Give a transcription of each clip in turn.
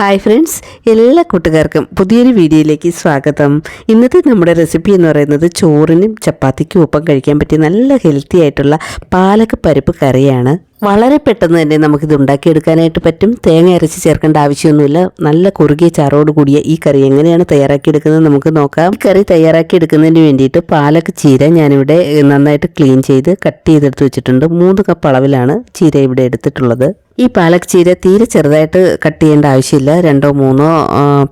Hi friends എല്ലാ കൂട്ടുകാർക്കും പുതിയൊരു വീഡിയോയിലേക്ക് സ്വാഗതം. ഇന്നത്തെ നമ്മുടെ റെസിപ്പി എന്ന് പറയുന്നത് ചോറിനും ചപ്പാത്തിക്കും ഒപ്പം കഴിക്കാൻ പറ്റിയ നല്ല ഹെൽത്തി ആയിട്ടുള്ള പാലക്ക് പരിപ്പ് കറിയാണ്. വളരെ പെട്ടെന്ന് തന്നെ നമുക്കിത് ഉണ്ടാക്കിയെടുക്കാനായിട്ട് പറ്റും. തേങ്ങ അരച്ച് ചേർക്കേണ്ട ആവശ്യമൊന്നുമില്ല. നല്ല കുറുകിയ ചാറോട് കൂടിയ ഈ കറി എങ്ങനെയാണ് തയ്യാറാക്കിയെടുക്കുന്നത് നമുക്ക് നോക്കാം. കറി തയ്യാറാക്കിയെടുക്കുന്നതിന് വേണ്ടിയിട്ട് പാലക്ക് ചീര ഞാനിവിടെ നന്നായിട്ട് ക്ലീൻ ചെയ്ത് കട്ട് ചെയ്തെടുത്ത് വെച്ചിട്ടുണ്ട്. മൂന്ന് കപ്പ് അളവിലാണ് ചീര ഇവിടെ എടുത്തിട്ടുള്ളത്. ഈ പാലക് ചീര തീരെ ചെറുതായിട്ട് കട്ട് ചെയ്യേണ്ട ആവശ്യമില്ല. രണ്ടോ മൂന്നോ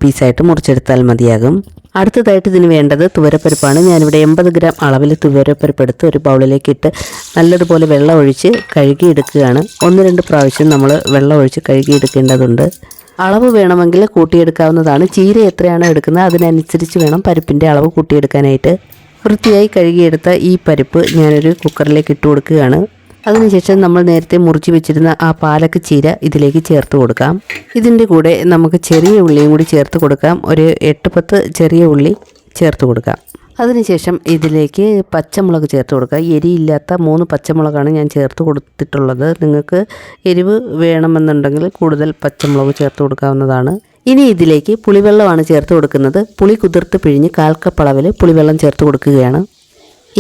പീസായിട്ട് മുറിച്ചെടുത്താൽ മതിയാകും. അടുത്തതായിട്ട് ഇതിന് വേണ്ടത് തുവരപ്പരിപ്പാണ്. ഞാനിവിടെ എൺപത് ഗ്രാം അളവിൽ തുവരപ്പരിപ്പ് എടുത്ത് ഒരു ബൗളിലേക്ക് ഇട്ട് നല്ലതുപോലെ വെള്ളം ഒഴിച്ച് കഴുകിയെടുക്കുകയാണ്. ഒന്ന് രണ്ട് പ്രാവശ്യം നമ്മൾ വെള്ളം ഒഴിച്ച് കഴുകിയെടുക്കേണ്ടതുണ്ട്. അളവ് വേണമെങ്കിൽ കൂട്ടിയെടുക്കാവുന്നതാണ്. ചീര എത്രയാണോ എടുക്കുന്നത് അതിനനുസരിച്ച് വേണം പരിപ്പിന്റെ അളവ് കൂട്ടിയെടുക്കാനായിട്ട്. വൃത്തിയായി കഴുകിയെടുത്ത ഈ പരിപ്പ് ഞാനൊരു കുക്കറിലേക്ക് ഇട്ട് കൊടുക്കുകയാണ്. അതിനുശേഷം നമ്മൾ നേരത്തെ മുറിച്ച് വെച്ചിരുന്ന ആ പാലക്ക് ചീര ഇതിലേക്ക് ചേർത്ത് കൊടുക്കാം. ഇതിന്റെ കൂടെ നമുക്ക് ചെറിയ ഉള്ളിയും കൂടി ചേർത്ത് കൊടുക്കാം. ഒരു എട്ട് പത്ത് ചെറിയ ഉള്ളി ചേർത്ത് കൊടുക്കാം. അതിനുശേഷം ഇതിലേക്ക് പച്ചമുളക് ചേർത്ത് കൊടുക്കുക എരിയില്ലാത്ത മൂന്ന് പച്ചമുളകാണ് ഞാൻ ചേർത്ത് കൊടുത്തിട്ടുള്ളത്. നിങ്ങൾക്ക് എരിവ് വേണമെന്നുണ്ടെങ്കിൽ കൂടുതൽ പച്ചമുളക് ചേർത്ത് കൊടുക്കാവുന്നതാണ്. ഇനി ഇതിലേക്ക് പുളിവെള്ളമാണ് ചേർത്ത് കൊടുക്കുന്നത്. പുളി കുതിർത്ത് പിഴിഞ്ഞ് കാൽക്കപ്പളവിൽ പുളിവെള്ളം ചേർത്ത് കൊടുക്കുകയാണ്.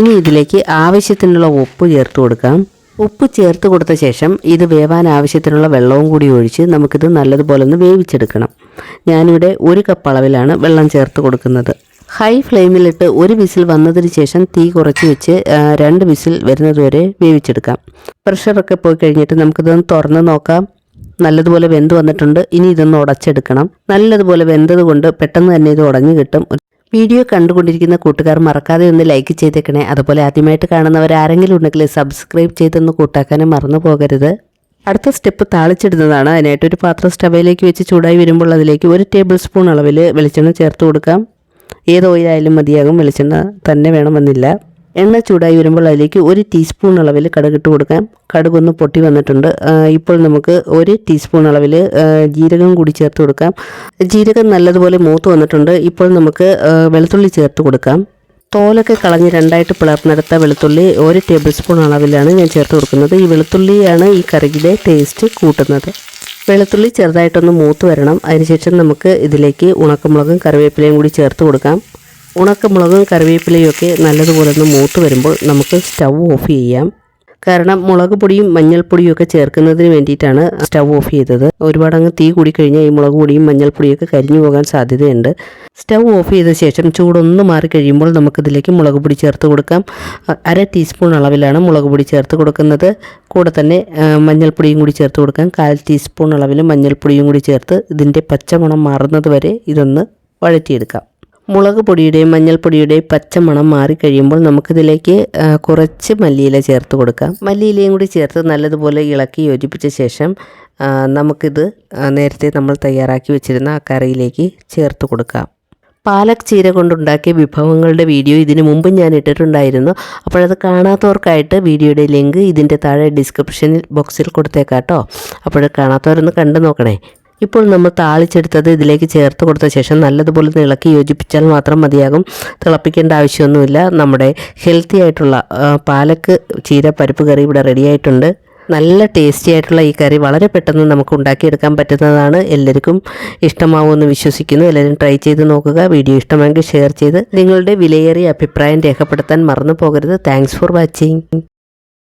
ഇനി ഇതിലേക്ക് ആവശ്യത്തിനുള്ള ഉപ്പ് ചേർത്ത് കൊടുക്കാം. ഉപ്പ് ചേർത്ത് കൊടുത്ത ശേഷം ഇത് വേവാൻ ആവശ്യത്തിനുള്ള വെള്ളവും കൂടി ഒഴിച്ച് നമുക്കിത് നല്ലതുപോലെ ഒന്ന് വേവിച്ചെടുക്കണം. ഞാനിവിടെ ഒരു കപ്പ് അളവിലാണ് വെള്ളം ചേർത്ത് കൊടുക്കുന്നത്. ഹൈ ഫ്ലെയിമിലിട്ട് ഒരു വിസിൽ വന്നതിന് ശേഷം തീ കുറച്ച് വെച്ച് രണ്ട് വിസിൽ വരുന്നതുവരെ വേവിച്ചെടുക്കാം. പ്രഷറൊക്കെ പോയി കഴിഞ്ഞിട്ട് നമുക്കിതൊന്ന് തുറന്ന് നോക്കാം. നല്ലതുപോലെ വെന്ത് വന്നിട്ടുണ്ട്. ഇനി ഇതൊന്ന് ഉടച്ചെടുക്കണം. നല്ലതുപോലെ വെന്തത് കൊണ്ട് പെട്ടെന്ന് തന്നെ ഇത് ഉടഞ്ഞു കിട്ടും. വീഡിയോ കണ്ടുകൊണ്ടിരിക്കുന്ന കൂട്ടുകാർ മറക്കാതെ ഒന്ന് ലൈക്ക് ചെയ്തേക്കണേ. അതുപോലെ ആദ്യമായിട്ട് കാണുന്നവർ ആരെങ്കിലും ഉണ്ടെങ്കിൽ സബ്സ്ക്രൈബ് ചെയ്തൊന്ന് കൂട്ടാക്കാനും മറന്നു പോകരുത്. അടുത്ത സ്റ്റെപ്പ് താളിച്ചിടുന്നതാണ്. അതിനായിട്ട് ഒരു പാത്രം സ്റ്റവയിലേക്ക് വെച്ച് ചൂടായി വരുമ്പോൾ അതിലേക്ക് ഒരു ടേബിൾ സ്പൂൺ അളവിൽ വെളിച്ചെണ്ണ ചേർത്ത് കൊടുക്കാം. ഏത് ഓയിലായാലും മതിയാകും. വെളിച്ചെണ്ണ തന്നെ വേണമെന്നില്ല. എണ്ണ ചൂടായി വരുമ്പോൾ അതിലേക്ക് ഒരു ടീസ്പൂൺ അളവിൽ കടുകിട്ട് കൊടുക്കാം. കടുകൊന്ന് പൊട്ടി വന്നിട്ടുണ്ട്. ഇപ്പോൾ നമുക്ക് ഒരു ടീസ്പൂൺ അളവിൽ ജീരകം കൂടി ചേർത്ത് കൊടുക്കാം. ജീരകം നല്ലതുപോലെ മൂത്ത് വന്നിട്ടുണ്ട്. ഇപ്പോൾ നമുക്ക് വെളുത്തുള്ളി ചേർത്ത് കൊടുക്കാം. തോലൊക്കെ കളഞ്ഞ് രണ്ടായിട്ട് പിളർന്നെടുത്ത വെളുത്തുള്ളി ഒരു ടേബിൾ സ്പൂൺ അളവിലാണ് ഞാൻ ചേർത്ത് കൊടുക്കുന്നത്. ഈ വെളുത്തുള്ളിയാണ് ഈ കറിയുടെ ടേസ്റ്റ് കൂട്ടുന്നത്. വെളുത്തുള്ളി ചെറുതായിട്ടൊന്ന് മൂത്ത് വരണം. അതിനുശേഷം നമുക്ക് ഇതിലേക്ക് ഉണക്കമുളകും കറിവേപ്പിലയും കൂടി ചേർത്ത് കൊടുക്കാം. ഉണക്കമുളകും കറിവേപ്പിലയും ഒക്കെ നല്ലതുപോലെ ഒന്ന് മൂത്ത് വരുമ്പോൾ നമുക്ക് സ്റ്റൗ ഓഫ് ചെയ്യാം. കാരണം മുളക് പൊടിയും മഞ്ഞൾപ്പൊടിയും ഒക്കെ ചേർക്കുന്നതിന് വേണ്ടിയിട്ടാണ് സ്റ്റൗ ഓഫ് ചെയ്തത്. ഒരുപാട് അങ്ങ് തീ കൂടിക്കഴിഞ്ഞാൽ ഈ മുളക് പൊടിയും മഞ്ഞൾപ്പൊടിയും ഒക്കെ കരിഞ്ഞു പോകാൻ സാധ്യതയുണ്ട്. സ്റ്റൗ ഓഫ് ചെയ്ത ശേഷം ചൂടൊന്ന് മാറി കഴിയുമ്പോൾ നമുക്കിതിലേക്ക് മുളക് പൊടി ചേർത്ത് കൊടുക്കാം. അര ടീസ്പൂൺ അളവിലാണ് മുളക് പൊടി ചേർത്ത് കൊടുക്കുന്നത്. കൂടെ തന്നെ മഞ്ഞൾപ്പൊടിയും കൂടി ചേർത്ത് കൊടുക്കാം. കാൽ ടീസ്പൂൺ അളവിൽ മഞ്ഞൾപ്പൊടിയും കൂടി ചേർത്ത് ഇതിന്റെ പച്ചമണം മാറുന്നത് വരെ ഇതൊന്ന് വഴറ്റിയെടുക്കാം. മുളക് പൊടിയുടെയും മഞ്ഞൾപ്പൊടിയുടെയും പച്ചമണം മാറിക്കഴിയുമ്പോൾ നമുക്കിതിലേക്ക് കുറച്ച് മല്ലിയില ചേർത്ത് കൊടുക്കാം. മല്ലിയിലയും കൂടി ചേർത്ത് നല്ലതുപോലെ ഇളക്കി യോജിപ്പിച്ച ശേഷം നമുക്കിത് നേരത്തെ നമ്മൾ തയ്യാറാക്കി വെച്ചിരുന്ന ആ കറിയിലേക്ക് ചേർത്ത് കൊടുക്കാം. പാലക് ചീര കൊണ്ടുണ്ടാക്കിയ വിഭവങ്ങളുടെ വീഡിയോ ഇതിനു മുമ്പ് ഞാൻ ഇട്ടിട്ടുണ്ടായിരുന്നു. അപ്പോഴത് കാണാത്തവർക്കായിട്ട് വീഡിയോയുടെ ലിങ്ക് ഇതിന്റെ താഴെ ഡിസ്ക്രിപ്ഷനിൽ ബോക്സിൽ കൊടുത്തേക്കാട്ടോ. അപ്പോൾ കാണാത്തവരൊന്ന് കണ്ടു നോക്കണേ. ഇപ്പോൾ നമ്മൾ താളിച്ചെടുത്തത് ഇതിലേക്ക് ചേർത്ത് കൊടുത്ത ശേഷം നല്ലതുപോലെ ഇളക്കി യോജിപ്പിച്ചാൽ മാത്രം മതിയാകും. തിളപ്പിക്കേണ്ട ആവശ്യമൊന്നുമില്ല. നമ്മുടെ ഹെൽത്തി ആയിട്ടുള്ള പാലക്ക് ചീര പരിപ്പ് കറി ഇവിടെ റെഡി ആയിട്ടുണ്ട്. നല്ല ടേസ്റ്റി ആയിട്ടുള്ള ഈ കറി വളരെ പെട്ടെന്ന് നമുക്ക് ഉണ്ടാക്കിയെടുക്കാൻ പറ്റുന്നതാണ്. എല്ലാവർക്കും ഇഷ്ടമാവുമെന്ന് വിശ്വസിക്കുന്നു. എല്ലാവരും ട്രൈ ചെയ്ത് നോക്കുക. വീഡിയോ ഇഷ്ടമെങ്കിൽ ഷെയർ ചെയ്ത് നിങ്ങളുടെ വിലയേറിയ അഭിപ്രായം രേഖപ്പെടുത്താൻ മറന്നു പോകരുത്. Thanks for watching